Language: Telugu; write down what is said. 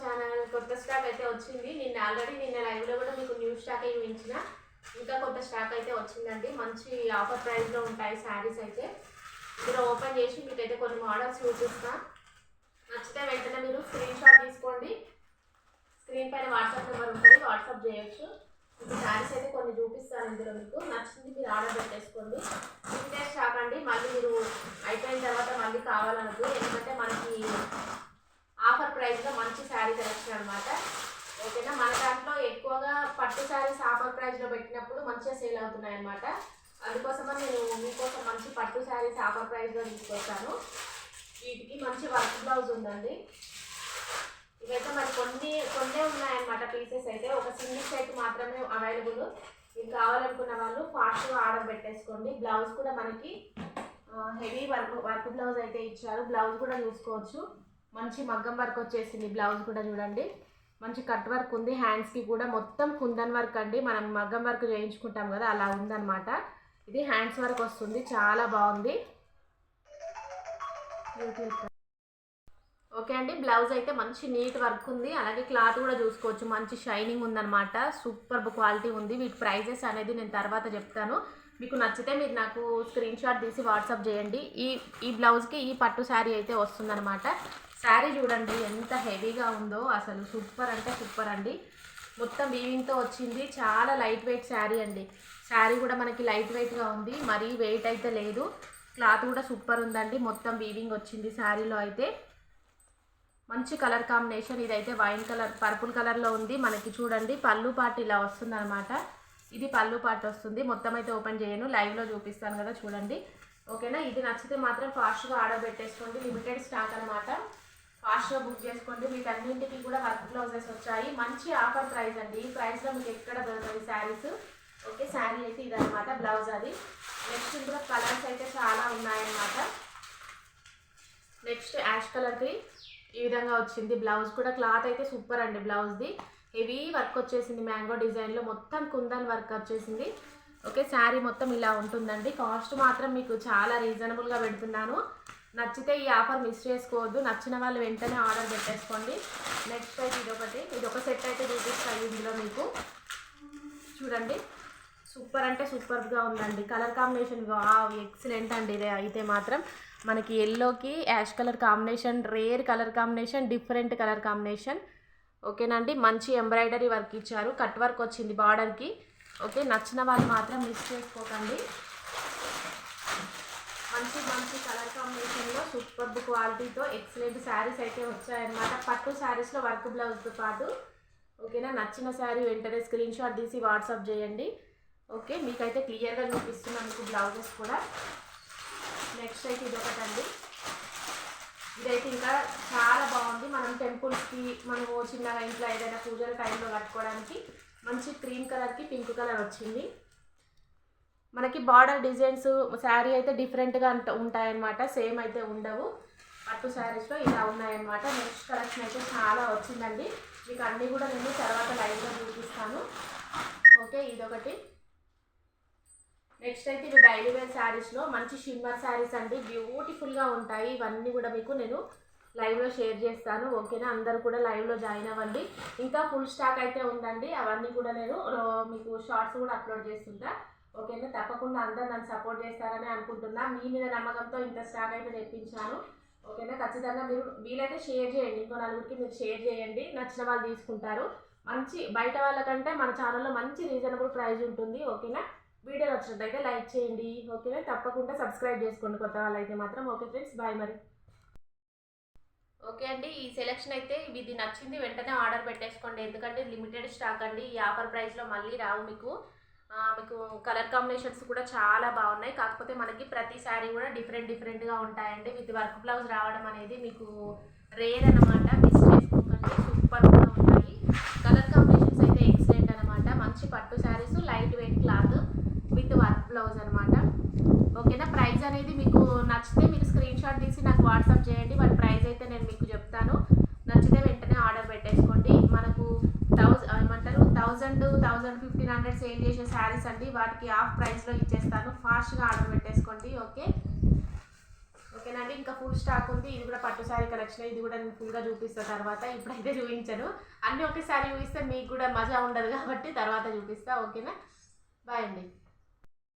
ఛానల్ కొత్త స్టాక్ అయితే వచ్చింది. నిన్న ఆల్రెడీ నిన్న లైవ్లో కూడా మీకు న్యూ స్టాక్ చూపించిన ఇంకా కొత్త స్టాక్ అయితే వచ్చిందండి. మంచి ఆఫర్ ప్రైస్లో ఉంటాయి శారీస్ అయితే. మీరు ఓపెన్ చేసి మీకైతే కొన్ని మోడల్స్ చూపిస్తా. నచ్చితే వెంటనే మీరు స్క్రీన్ షాట్ తీసుకోండి. స్క్రీన్ పైన వాట్సాప్ నెంబర్ ఉంటుంది. వాట్సాప్ చేయొచ్చు. ఇప్పుడు శారీస్ అయితే కొన్ని చూపిస్తాను ఇందులో మీకు. నచ్చింది మీరు ఆర్డర్ పెట్టేసుకోండి. ఇంతే స్టాక్ అండి. మళ్ళీ మీరు అయిపోయిన తర్వాత మళ్ళీ కావాలనుకు ఎందుకంటే మనకి ప్రైస్లో మంచి శారీ కలెక్షన్ అనమాట ఓకేనా? మన దాంట్లో ఎక్కువగా పట్టు శారీస్ ఆఫర్ ప్రైస్లో పెట్టినప్పుడు మంచిగా సేల్ అవుతున్నాయి అనమాట అందుకోసమని నేను మీకోసం మంచి పట్టు శారీస్ ఆఫర్ ప్రైస్లో తీసుకొచ్చాను. వీటికి మంచి వర్క్ బ్లౌజ్ ఉందండి. ఇవైతే మరి కొన్ని కొన్నే ఉన్నాయన్నమాట పీసెస్ అయితే. ఒక సింగిల్ సెట్ మాత్రమే అవైలబుల్. మీకు కావాలనుకున్న వాళ్ళు ఫాస్ట్గా ఆర్డర్ పెట్టేసుకోండి. బ్లౌజ్ కూడా మనకి హెవీ వర్క్ వర్క్ బ్లౌజ్ అయితే ఇచ్చారు. బ్లౌజ్ కూడా చూసుకోవచ్చు. మంచి మగ్గం వర్క్ వచ్చేసింది. బ్లౌజ్ కూడా చూడండి. మంచి కట్ వర్క్ ఉంది. హ్యాండ్స్కి కూడా మొత్తం కుందన్ వర్క్ అండి. మనం మగ్గం వర్క్ చేయించుకుంటాం కదా అలా ఉందన్నమాట. ఇది హ్యాండ్స్ వర్క్ వస్తుంది. చాలా బాగుంది. ఓకే అండి. బ్లౌజ్ అయితే మంచి నీట్ వర్క్ ఉంది. అలాగే క్లాత్ కూడా చూసుకోవచ్చు. మంచి షైనింగ్ ఉందన్నమాట. సూపర్ క్వాలిటీ ఉంది. వీటి ప్రైజెస్ అనేది నేను తర్వాత చెప్తాను. మీకు నచ్చితే మీరు నాకు స్క్రీన్ షాట్ తీసి వాట్సాప్ చేయండి. ఈ ఈ బ్లౌజ్కి ఈ పట్టు శారీ అయితే వస్తుందన్నమాట. శారీ చూడండి ఎంత హెవీగా ఉందో. అసలు సూపర్ అంటే సూపర్ అండి. మొత్తం వీవింగ్తో వచ్చింది. చాలా లైట్ వెయిట్ శారీ అండి. శారీ కూడా మనకి లైట్ వెయిట్గా ఉంది. మరీ వెయిట్ అయితే లేదు. క్లాత్ కూడా సూపర్ ఉందండి. మొత్తం వీవింగ్ వచ్చింది శారీలో అయితే. మంచి కలర్ కాంబినేషన్ ఇదైతే వైన్ కలర్ పర్పుల్ కలర్లో ఉంది. మనకి చూడండి పళ్ళు పాటు ఇలా వస్తుంది అనమాట ఇది పళ్ళు పాటు వస్తుంది. మొత్తం అయితే ఓపెన్ చేయను. లైవ్లో చూపిస్తాను కదా చూడండి. ఓకేనా? ఇది నచ్చితే మాత్రం ఫాస్ట్గా ఆర్డర్ పెట్టేసుకోండి. లిమిటెడ్ స్టాక్ అనమాట ఫాస్ట్గా బుక్ చేసుకోండి. మీకు అన్నింటికి కూడా వర్క్ బ్లౌజెస్ వచ్చాయి. మంచి ఆఫర్ ప్రైస్ అండి. ఈ ప్రైస్లో మీకు ఎక్కడ దొరకదు శారీస్. ఓకే శారీ అయితే ఇదనమాట బ్లౌజ్ అది. నెక్స్ట్ ఇందులో కలర్స్ అయితే చాలా ఉన్నాయన్నమాట. నెక్స్ట్ యాష్ కలర్కి ఈ విధంగా వచ్చింది బ్లౌజ్ కూడా. క్లాత్ అయితే సూపర్ అండి బ్లౌజ్ది. హెవీ వర్క్ వచ్చేసింది మ్యాంగో డిజైన్లో. మొత్తం కుందన్ వర్క్ వచ్చేసింది. ఓకే శారీ మొత్తం ఇలా ఉంటుందండి. కాస్ట్ మాత్రం మీకు చాలా రీజనబుల్గా పెడుతున్నాను. నచ్చితే ఈ ఆఫర్ మిస్ చేసుకోవద్దు. నచ్చిన వాళ్ళు వెంటనే ఆర్డర్ పెట్టేసుకోండి. నెక్స్ట్ అయితే ఇది ఒకటి ఇది ఒక సెట్ అయితే చూపిస్తాను ఇందులో మీకు. చూడండి. సూపర్ అంటే సూపర్గా ఉందండి. కలర్ కాంబినేషన్ ఎక్సలెంట్ అండి ఇది అయితే మాత్రం. మనకి ఎల్లోకి ash colour combination rare colour combination different colour combination. ఓకేనండి మంచి ఎంబ్రాయిడరీ వర్క్ ఇచ్చారు. కట్ వర్క్ వచ్చింది బార్డర్కి. ఓకే? నచ్చిన వాళ్ళు మాత్రం మిస్ చేసుకోకండి. మంచి మంచి కలర్ కాంబినేషన్లో సూపర్ క్వాలిటీతో ఎక్సలెంట్ శారీస్ అయితే వచ్చాయన్నమాట. పట్టు శారీస్లో వర్క్ బ్లౌజ్తో పాటు ఓకేనా? నచ్చిన శారీ వెంటనే స్క్రీన్ షాట్ తీసి వాట్సాప్ చేయండి. ఓకే మీకైతే క్లియర్గా చూపిస్తున్నాను మీకు బ్లౌజెస్ కూడా. నెక్స్ట్ అయితే ఇది ఒకటండి ఇదైతే ఇంకా చాలా బాగుంది. మనం టెంపుల్స్కి మనము చిన్నగా ఇంట్లో ఏదైనా పూజల టైంలో కట్టుకోవడానికి మంచి క్రీమ్ కలర్కి పింక్ కలర్ వచ్చింది. మనకి బార్డర్ డిజైన్స్ శారీ అయితే డిఫరెంట్గా అంట ఉంటాయన్నమాట. సేమ్ అయితే ఉండవు. పట్టు శారీస్లో ఇలా ఉన్నాయన్నమాట. నెక్స్ట్ కలెక్షన్ అయితే చాలా వచ్చిందండి. మీకు అన్నీ కూడా నేను తర్వాత లైవ్లో చూపిస్తాను. ఓకే ఇదొకటి. నెక్స్ట్ అయితే ఇవి డైలీ వేర్ శారీస్లో మంచి షిమ్మర్ శారీస్ అండి. బ్యూటిఫుల్గా ఉంటాయి. ఇవన్నీ కూడా మీకు నేను లైవ్లో షేర్ చేస్తాను. ఓకేనా అందరు కూడా లైవ్లో జాయిన్ అవ్వండి. ఇంకా ఫుల్ స్టాక్ అయితే ఉందండి. అవన్నీ కూడా నేను మీకు షార్ట్స్ కూడా అప్లోడ్ చేస్తుంటా. ఓకేనా? తప్పకుండా అందరు నన్ను సపోర్ట్ చేస్తారని అనుకుంటున్నా. మీ మీద నమ్మకంతో ఇంత స్టాక్ అయితే తెప్పించాను. ఓకేనా? ఖచ్చితంగా మీరు వీలైతే షేర్ చేయండి. ఇంకో నలుగురికి మీరు షేర్ చేయండి. నచ్చిన వాళ్ళు తీసుకుంటారు. మంచి బయట వాళ్ళకంటే మన ఛానల్లో మంచి రీజనబుల్ ప్రైజ్ ఉంటుంది. ఓకేనా? వీడియో నచ్చినట్టయితే లైక్ చేయండి. ఓకేనా? తప్పకుండా సబ్స్క్రైబ్ చేసుకోండి. కొత్త వాళ్ళైతే మాత్రం. ఓకే ఫ్రెండ్స్ బాయ్ మరి. ఓకే అండి. ఈ సెలెక్షన్ అయితే ఇది నచ్చింది. వెంటనే ఆర్డర్ పెట్టేసుకోండి. ఎందుకంటే లిమిటెడ్ స్టాక్ అండి. ఈ ఆఫర్ ప్రైస్లో మళ్ళీ రావు మీకు. మీకు కలర్ కాంబినేషన్స్ కూడా చాలా బాగున్నాయి. కాకపోతే మనకి ప్రతి శారీ కూడా డిఫరెంట్ డిఫరెంట్గా ఉంటాయండి. విత్ వర్క్ బ్లౌజ్ రావడం అనేది మీకు రేర్ అనమాట మిస్ చేసుకోకండి. సూపర్గా ఉంటాయి. కలర్ కాంబినేషన్స్ అయితే ఎక్సలెంట్ అనమాట మంచి పట్టు saris light weight cloth with work blouse అనమాట ఓకేనా ప్రైస్ అనేది మీకు నచ్చితే మీరు స్క్రీన్ షాట్ తీసి నాకు వాట్సాప్ చేయండి. వాటి ప్రైస్ అయితే నేను మీకు చెప్తాను నచ్చితే వెంటనే ఆర్డర్ పెట్టేసుకోండి మనకు థౌజండ్ ఏమంటారు thousand thousand fifteen hundred sale చేసే శారీస్ అండి. వాటికి హాఫ్ ప్రైస్లో ఇచ్చేస్తాను. ఫాస్ట్గా ఆర్డర్ పెట్టేసుకోండి. ఓకే? ఓకేనండి ఇంకా ఫుల్ స్టాక్ ఉంది. ఇది కూడా పట్టు శారీ కలెక్షన్ ఇది కూడా నేను ఫుల్గా చూపిస్తాను తర్వాత. ఇప్పుడైతే చూపించను. అన్నీ ఒకేసారి చూపిస్తే మీకు కూడా మజా ఉండదు కాబట్టి తర్వాత చూపిస్తా. ఓకేనా? బాయ్ అండి.